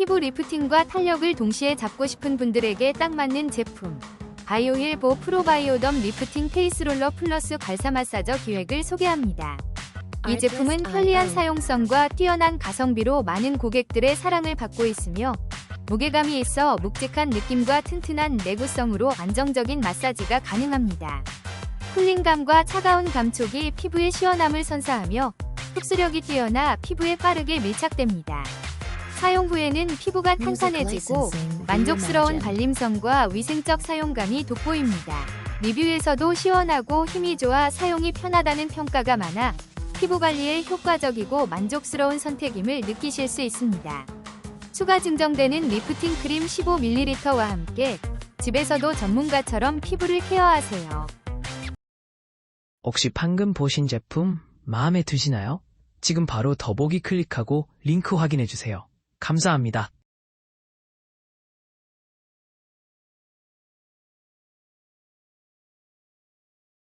피부 리프팅과 탄력을 동시에 잡고 싶은 분들에게 딱 맞는 제품. 바이오힐보 프로바이오덤 리프팅 페이스롤러 플러스 발사 마사저 기획을 소개합니다. 이 제품은 편리한 사용성과 뛰어난 가성비로 많은 고객들의 사랑을 받고 있으며 무게감이 있어 묵직한 느낌과 튼튼한 내구성으로 안정적인 마사지가 가능합니다. 쿨링감과 차가운 감촉이 피부의 시원함을 선사하며 흡수력이 뛰어나 피부에 빠르게 밀착됩니다. 사용 후에는 피부가 탄탄해지고 만족스러운 발림성과 위생적 사용감이 돋보입니다. 리뷰에서도 시원하고 힘이 좋아 사용이 편하다는 평가가 많아 피부 관리에 효과적이고 만족스러운 선택임을 느끼실 수 있습니다. 추가 증정되는 리프팅 크림 15ml와 함께 집에서도 전문가처럼 피부를 케어하세요. 혹시 방금 보신 제품 마음에 드시나요? 지금 바로 더보기 클릭하고 링크 확인해 주세요. 감사합니다.